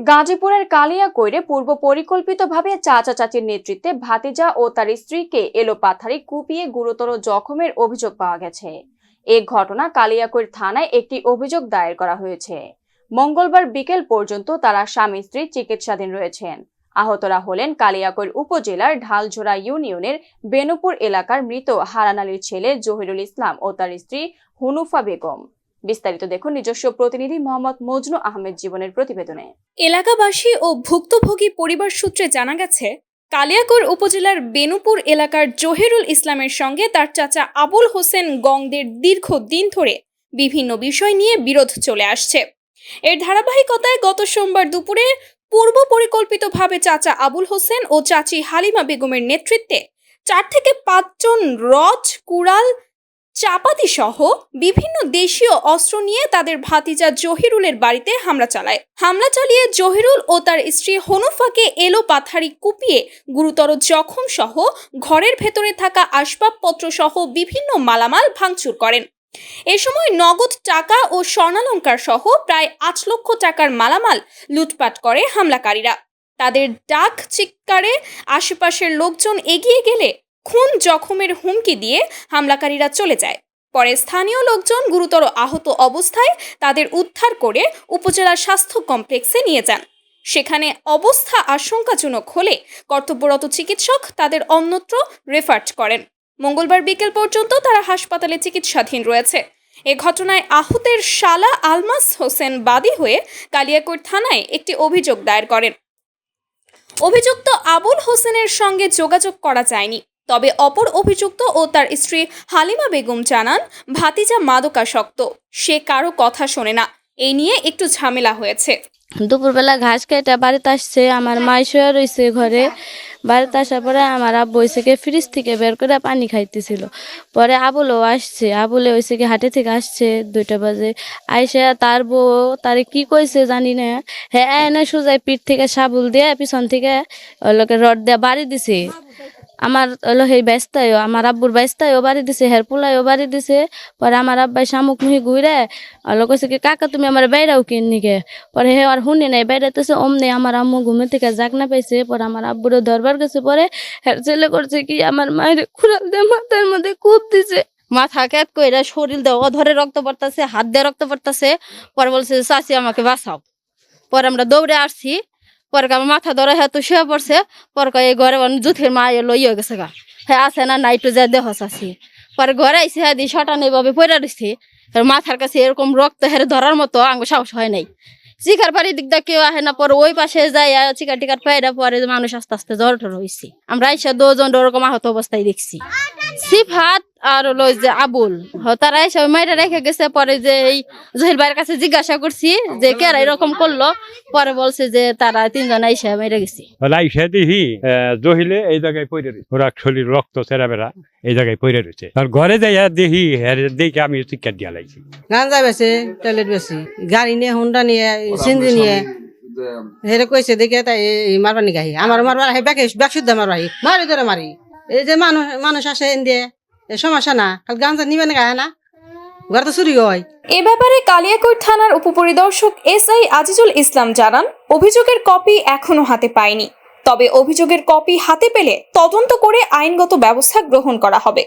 গাজীপুরের কালিয়াকৈরে পূর্ব পরিকল্পিতভাবে চাচা চাচির নেতৃত্বে ভাতিজা ও তার স্ত্রীকে এলোপাথারি কুপিয়ে গুরুতর জখমের অভিযোগ পাওয়া গেছে। এ ঘটনা কালিয়াকৈর থানায় একটি অভিযোগ দায়ের করা হয়েছে। মঙ্গলবার বিকেল পর্যন্ত তারা স্বামী স্ত্রী চিকিৎসাধীন রয়েছেন। আহতরা হলেন কালিয়াকৈর উপজেলার ঢালঝোড়া ইউনিয়নের বেনুপুর এলাকার মৃত হারান আলীর ছেলে জহিরুল ইসলাম ও তার স্ত্রী হুনুফা বেগম। বিস্তারিত দেখুন নিজস্ব প্রতিনিধি মোহাম্মদ মজনু আহমেদ জীবনের প্রতিবেদনে। এলাকাবাসী ও ভুক্তভোগী পরিবার সূত্রে জানা গেছে, কালিয়াকৈর উপজেলার বেনুপুর এলাকার জহিরুল ইসলামের সঙ্গে তার চাচা আবুল হোসেন গংদের দীর্ঘদিন ধরে বিভিন্ন বিষয় নিয়ে বিরোধ চলে আসছে। এর ধারাবাহিকতায় গত সোমবার দুপুরে পূর্ব পরিকল্পিতভাবে চাচা আবুল হোসেন ও চাচি হালিমা বেগমের নেতৃত্বে চার থেকে পাঁচজন রড কুড়াল চাপাতি সহ বিভিন্ন দেশীয় অস্ত্র নিয়ে তাদের ভাতিজা জহিরুলের বাড়িতে হামলা চালায়। হামলা চালিয়ে জহিরুল ও তার স্ত্রী হনুফাকে এলো পাথারি কুপিয়ে গুরুতর জখম সহ ঘরের ভেতরে থাকা আসবাবপত্র সহ বিভিন্ন মালামাল ভাঙচুর করেন। এ সময় নগদ টাকা ও স্বর্ণালঙ্কার সহ প্রায় আট লক্ষ টাকার মালামাল লুটপাট করে হামলাকারীরা। তাদের ডাক চিৎকারে আশেপাশের লোকজন এগিয়ে গেলে খুন জখমের হুমকি দিয়ে হামলাকারীরা চলে যায়। পরে স্থানীয় লোকজন গুরুতর আহত অবস্থায় তাদের উদ্ধার করে উপজেলা স্বাস্থ্য কমপ্লেক্সে নিয়ে যান। সেখানে অবস্থা আশঙ্কাজনক হলে কর্তব্যরত চিকিৎসক তাদের অন্যত্র রেফার্ট করেন। মঙ্গলবার বিকেল পর্যন্ত তারা হাসপাতালে চিকিৎসাধীন রয়েছে। এ ঘটনায় আহতের শালা আলমাস হোসেন বাদী হয়ে কালিয়াকোট থানায় একটি অভিযোগ দায়ের করেন। অভিযুক্ত আবুল হোসেনের সঙ্গে যোগাযোগ করা যায়নি। তবে অপর অভিযুক্ত ও তার স্ত্রী হালিমা বেগম জানান, ভাতিজা মাদকাসক্ত। সে কারও কথা শোনে না। এই নিয়ে একটু ঝামেলা হয়েছে। দুপুরবেলা ঘাস কেটে বাড়িতে আসছে, আমার মাই শুয়ে রয়েছে ঘরে। বাড়িতে আসার পরে আমার আব্বু হয়েছে কি ফ্রিজ থেকে বের করে পানি খাইতেছিল। পরে আবুলও আসছে। আবুলে হয়েছে কি হাটে থেকে আসছে দুইটা বাজে। আইসে তার বউ তারে কি কইছে জানি না। হ্যাঁ এনে সোজাই পিঠ থেকে সাবুল দিয়ে পিছন থেকে লোকে রড দিয়ে বাড়ি দিছে। আমার হলো সেই ব্যস্তায়ও, আমার আব্বুর ব্যস্তায়ও বাড়ি দিছে, হের পোলায়ও বাড়ি দিছে। পরে আমার আব্বাই শামুক মুহি ঘুরে হলো কইছে কি, কাকা, তুমি আমার বাইরাও কিন নিকে পরে হে আর শুনি নাই বাইরাতেছে অমনি আমার আম্মু ঘুমে থেকে জাগ না পাইছে। পরে আমার আব্বুরে দরবার গেছে, পরে হের ছেলে করছে কি, আমার মায়ের খুড়াল দিয়ে মাথার মধ্যে কূপ দিছে। মাথা ক্যাত কইরা শরীর দেওয়া ধরে রক্ত পড়তাছে, হাত দিয়ে রক্ত পড়তাছে। পরে বলছে, চাচি, আমাকে বাঁচাও। পরে আমরা দৌড়ে আসছি। পরে আমার মাথা ধরে হ্যাঁ তো শুয়ে পড়ছে। পরে এই ঘরে জুথের মা এলো ইয়ে গেছে গা। হ্যাঁ আছে না, নাই, একটু যা দেহ চাচি পরে ঘরে আইসি হ্যাঁ দি শটান এইভাবে পড়ে রয়েছি মাথার কাছে এরকম রক্ত হেরে ধরার মতো আঙ্গ সাহস হয় নাই। চিকার পাড়ি দিক দিয়ে কেউ আহে না, পরে ওই পাশে যাই চিকার টিকার পাইরা পরে মানুষ আস্তে আস্তে জ্বর টর হয়েছি আমরা আইসা দুজন ওরকম আহত অবস্থায় দেখছি। সিফাত আর হলো যে আবুল। হ, তারা এসে মাইরা রেখে গেছে। পরে যে এই জহির ভাইয়ের কাছে জিজ্ঞাসা করছি যে কেরা এরকম করল। পরে বলছে যে তারা তিনজন আইসা মেরে গেছি। লাইসে দেখি আহ, জহিলে এই জায়গায় পড়ে রয়েছে। ওরা শরীর রক্ত চেরা বেড়া এই জায়গায় পড়ে রয়েছে। আর ঘরে যাইয়া দেখি হ্যাঁ দেখে আমি চিৎকার দিয়া লাইছি। গাঞ্জা বেছে টয়লেট বেশি। গাড়ি নিয়ে হুন্ডা নিয়ে সিন্ধি নিয়ে। হেরে কইছে দেখে তাই এই মারবা নি গাহি আমার মারবার ব্যাকে শুদ্ধ মারবা আহি। মারি ধরে মারি। এই যে মানুষ মানুষ আসে এন দিয়ে। এ সমস্যা না। কাল গাঞ্জা নিবে না গায়ে, না? ঘর তো চুরি হয়। এ ব্যাপারে কালিয়াকৈর থানার উপপরিদর্শক এস আই আজিজুল ইসলাম জানান, অভিযোগের কপি এখনও হাতে পায়নি। তবে অভিযোগের কপি হাতে পেলে তদন্ত করে আইনগত ব্যবস্থা গ্রহণ করা হবে।